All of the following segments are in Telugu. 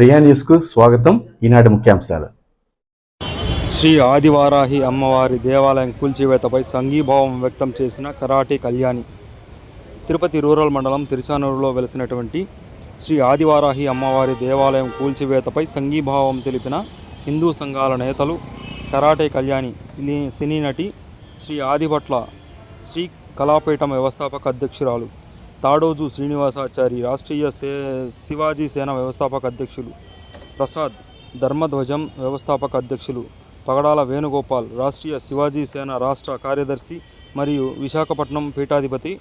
ప్రియా న్యూస్కు స్వాగతం. ఈనాటి ముఖ్యాంశాలు. శ్రీ ఆదివారాహి అమ్మవారి దేవాలయం కూల్చివేతపై సంఘీభావం వ్యక్తం చేసిన కరాటే కళ్యాణి. తిరుపతి రూరల్ మండలం తిరుచానూరులో వెలిసినటువంటి శ్రీ ఆదివారాహి అమ్మవారి దేవాలయం కూల్చివేతపై సంఘీభావం తెలిపిన హిందూ సంఘాల నేతలు కరాటే కళ్యాణి సినీ సినీ నటి శ్రీ ఆదిభట్ల శ్రీ కళాపీఠం వ్యవస్థాపక అధ్యక్షురాలు తాడోజు శ్రీనివాసాచారి రాష్ట్రీయ సే శివాజీ సేన వ్యవస్థాపక అధ్యక్షులు. ప్రసాద్ ధర్మధ్వజం వ్యవస్థాపక అధ్యక్షులు. పగడాల వేణుగోపాల్ రాష్ట్రీయ శివాజీ సేన రాష్ట్ర కార్యదర్శి మరియు విశాఖపట్నం పీఠాధిపతి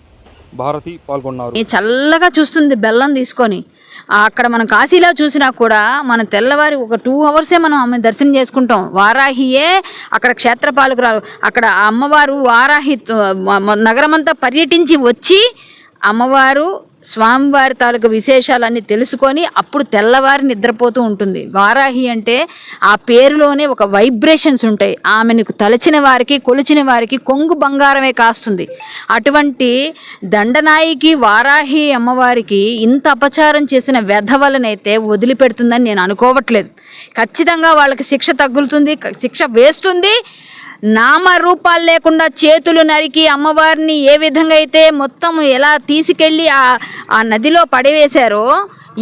భారతి పాల్గొన్నారు. చల్లగా చూస్తుంది బెల్లం తీసుకొని. అక్కడ మనం కాశీలో చూసినా కూడా మన తెల్లవారి ఒక టూ అవర్సే మనం ఆమె దర్శనం చేసుకుంటాం. వారాహియే అక్కడ క్షేత్రపాలకురాలు. అక్కడ అమ్మవారు వారాహి నగరమంతా పర్యటించి వచ్చి అమ్మవారు స్వామివారి తాలూకు విశేషాలన్నీ తెలుసుకొని అప్పుడు తెల్లవారి నిద్రపోతూ ఉంటుంది. వారాహి అంటే ఆ పేరులోనే ఒక వైబ్రేషన్స్ ఉంటాయి. ఆమెను తలచిన వారికి కొలిచిన వారికి కొంగు బంగారమే కాస్తుంది. అటువంటి దండనాయికి వారాహి అమ్మవారికి ఇంత అపచారం చేసిన వెధవలనైతే వదిలిపెడుతుందని నేను అనుకోవట్లేదు. ఖచ్చితంగా వాళ్ళకి శిక్ష తగులుతుంది శిక్ష వేస్తుంది నామరూపాలు లేకుండా చేతులు నరికి అమ్మవారిని ఏ విధంగా అయితే మొత్తం ఎలా తీసుకెళ్ళి ఆ ఆ నదిలో పడవేశారో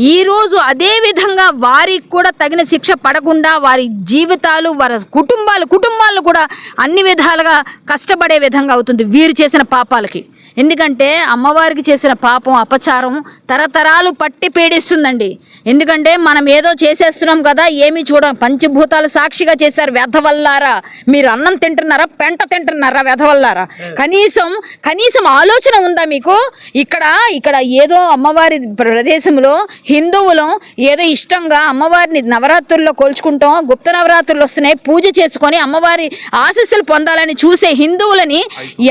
ఈరోజు అదే విధంగా వారికి కూడా తగిన శిక్ష పడకుండా వారి జీవితాలు వారి కుటుంబాలు కుటుంబాలను కూడా అన్ని విధాలుగా కష్టపడే విధంగా అవుతుంది వీరు చేసిన పాపాలకి. ఎందుకంటే అమ్మవారికి చేసిన పాపం అపచారం తరతరాలు పట్టి పీడిస్తుందండి. ఎందుకంటే మనం ఏదో చేసేస్తున్నాం కదా ఏమీ చూడం. పంచభూతాలు సాక్షిగా చేశారు వెధవల్లారా. మీరు అన్నం తింటున్నారా పెంట తింటున్నారా వెధవల్లారా? కనీసం కనీసం ఆలోచన ఉందా మీకు? ఇక్కడ ఇక్కడ ఏదో అమ్మవారి ప్రదేశంలో హిందువులు ఏదో ఇష్టంగా అమ్మవారిని నవరాత్రుల్లో కొలుచుకుంటాం గుప్త నవరాత్రులు వస్తున్నాయి పూజ చేసుకొని అమ్మవారి ఆశీస్సులు పొందాలని చూసే హిందువులని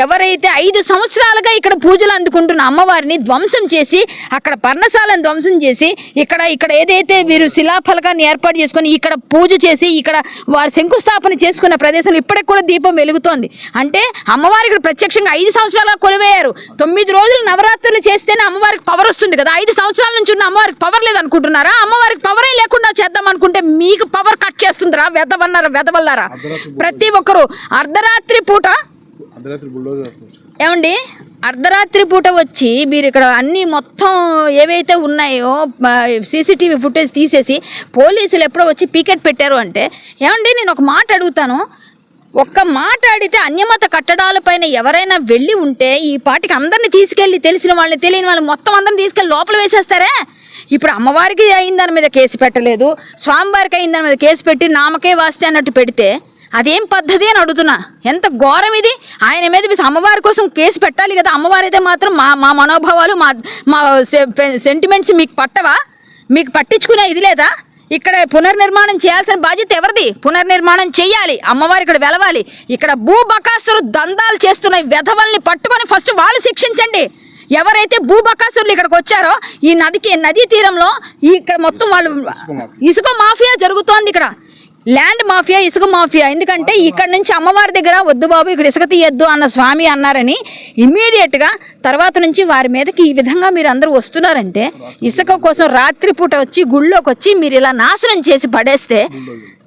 ఎవరైతే ఐదు సంవత్సరాలుగా ఇక్కడ పూజలు అందుకుంటున్న అమ్మవారిని ధ్వంసం చేసి అక్కడ పర్ణశాలను ధ్వంసం చేసి ఇక్కడ ఇక్కడ ఏదైతే వీరు శిలాఫలకాన్ని ఏర్పాటు చేసుకొని ఇక్కడ పూజ చేసి ఇక్కడ వారు శంకుస్థాపన చేసుకున్న ప్రదేశంలో ఇప్పటికి కూడా దీపం వెలుగుతోంది. అంటే అమ్మవారి ఇక్కడ ప్రత్యక్షంగా ఐదు సంవత్సరాలుగా కొలువేయారు. తొమ్మిది రోజులు నవరాత్రులు చేస్తేనే అమ్మవారికి పవర్ వస్తుంది కదా. ఐదు సంవత్సరాల నుంచి ఉన్న అమ్మవారికి పవర్ లేదనుకుంటున్నారా? అమ్మవారికి పవరే లేకుండా చేద్దాం అనుకుంటే మీకు పవర్ కట్ చేస్తుందిరా వెదవన్నారా వెదవల్లారా? ప్రతి ఒక్కరు అర్ధరాత్రి పూట ఏమండి? అర్ధరాత్రి పూట వచ్చి మీరు ఇక్కడ అన్ని మొత్తం ఏవైతే ఉన్నాయో సీసీటీవీ ఫుటేజ్ తీసేసి పోలీసులు ఎప్పుడో వచ్చి పీకెట్ పెట్టారు అంటే ఏమండి నేను ఒక మాట అడుగుతాను. ఒక్క మాట అడిగితే అన్యమత కట్టడాలపైన ఎవరైనా వెళ్ళి ఉంటే ఈ పాటికి అందరిని తీసుకెళ్ళి తెలిసిన వాళ్ళని తెలియని వాళ్ళని మొత్తం అందరిని తీసుకెళ్ళి లోపల వేసేస్తారే? ఇప్పుడు అమ్మవారికి అయిన దాని మీద కేసు పెట్టలేదు. స్వామివారికి అయిన దాని మీద కేసు పెట్టి నామకే వాస్తే అన్నట్టు పెడితే అదేం పద్ధతి అని అడుగుతున్నా. ఎంత ఘోరం ఇది? ఆయన మీద మీ అమ్మవారి కోసం కేసు పెట్టాలి కదా. అమ్మవారి అయితే మాత్రం మా మా మనోభావాలు మా మా సెంటిమెంట్స్ మీకు పట్టవా? మీకు పట్టించుకునే ఇది లేదా? ఇక్కడ పునర్నిర్మాణం చేయాల్సిన బాధ్యత ఎవరిది? పునర్నిర్మాణం చేయాలి అమ్మవారు ఇక్కడ వెలవాలి. ఇక్కడ భూ బకాసురు దందాలు చేస్తున్న వెధవల్ని పట్టుకొని ఫస్ట్ వాళ్ళు శిక్షించండి. ఎవరైతే భూ బకాసురులు ఇక్కడికి వచ్చారో ఈ నదికి నదీ తీరంలో ఇక్కడ మొత్తం వాళ్ళు ఇసుక మాఫియా జరుగుతోంది ఇక్కడ. ల్యాండ్ మాఫియా ఇసుక మాఫియా. ఎందుకంటే ఇక్కడ నుంచి అమ్మవారి దగ్గర వద్దు బాబు ఇక్కడ ఇసుక తీయద్దు అన్న స్వామి అన్నారని ఇమ్మీడియట్గా తర్వాత నుంచి వారి మీదకి ఈ విధంగా మీరు అందరూ వస్తున్నారంటే ఇసుక కోసం రాత్రిపూట వచ్చి గుళ్ళోకి వచ్చి మీరు ఇలా నాశనం చేసి పడేస్తే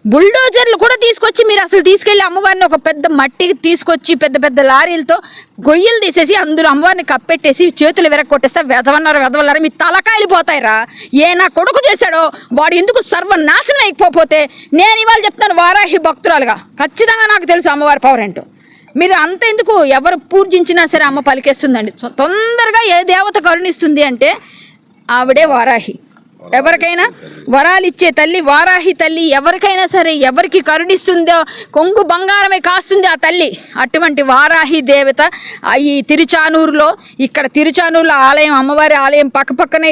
బుల్డోజర్లు కూడా తీసుకొచ్చి మీరు అసలు తీసుకెళ్ళి అమ్మవారిని ఒక పెద్ద మట్టికి తీసుకొచ్చి పెద్ద పెద్ద లారీలతో గొయ్యలు తీసేసి అందులో అమ్మవారిని కప్పెట్టేసి చేతులు విరగొట్టేస్తే వెదవన్నారు వెదవన్నారు మీ తలకాయలు పోతాయిరా. ఏ నా కొడుకు చేశాడో వాడు ఎందుకు సర్వనాశనం అయిపోతే నేను ఇవాళ చెప్తాను వారాహి భక్తురాలుగా. ఖచ్చితంగా నాకు తెలుసు అమ్మవారి పవర్ ఏంటో. మీరు అంత ఎందుకు ఎవరు పూజించినా సరే అమ్మ పలికేస్తుందండి. తొందరగా ఏ దేవత కరుణిస్తుంది అంటే ఆవిడే వారాహి. ఎవరికైనా వరాలు ఇచ్చే తల్లి వారాహి తల్లి ఎవరికైనా సరే ఎవరికి కరుణిస్తుందో కొంగు బంగారమే కాస్తుంది ఆ తల్లి. అటువంటి వారాహి దేవత ఈ తిరుచానూరులో ఇక్కడ తిరుచానూరులో ఆలయం అమ్మవారి ఆలయం పక్కపక్కనే